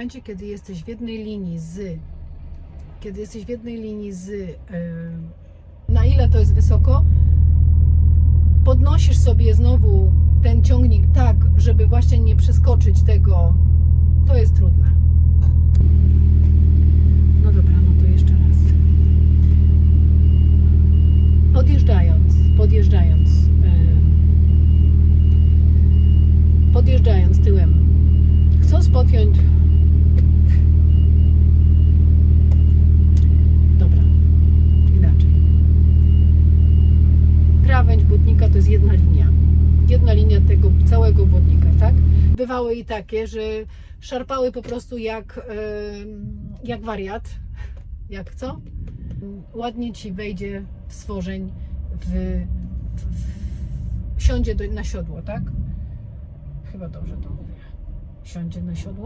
momencie, kiedy jesteś w jednej linii z, kiedy jesteś w jednej linii z, na ile to jest wysoko, podnosisz sobie znowu ten ciągnik tak, żeby właśnie nie przeskoczyć tego, to jest trudne. No dobra, no to jeszcze raz. Podjeżdżając, podjeżdżając, podjeżdżając tyłem, chcąc podjąć. Linia tego całego błotnika, tak? Bywały i takie, że szarpały po prostu jak, jak wariat. Jak co? Ładnie ci wejdzie w stworzeń, w, w, w, siądzie do, na siodło, tak? Chyba dobrze to mówię. Siądzie na siodło.